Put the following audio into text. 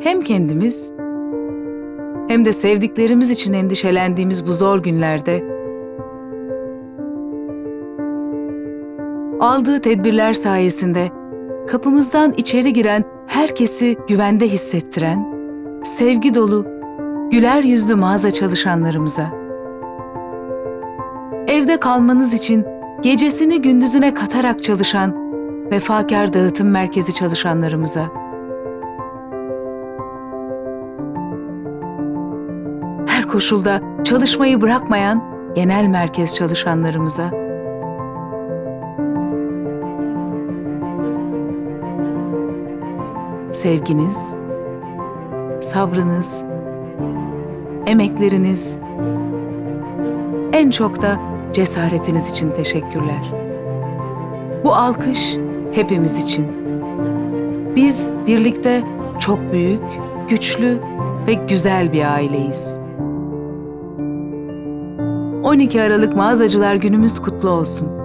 hem kendimiz hem de sevdiklerimiz için endişelendiğimiz bu zor günlerde aldığı tedbirler sayesinde kapımızdan içeri giren herkesi güvende hissettiren, sevgi dolu, güler yüzlü mağaza çalışanlarımıza, evde kalmanız için gecesini gündüzüne katarak çalışan vefakar dağıtım merkezi çalışanlarımıza, koşulda çalışmayı bırakmayan genel merkez çalışanlarımıza, sevginiz, sabrınız, emekleriniz, en çok da cesaretiniz için teşekkürler. Bu alkış hepimiz için. Biz birlikte çok büyük, güçlü ve güzel bir aileyiz. 12 Aralık Mağazacılar Günümüz kutlu olsun.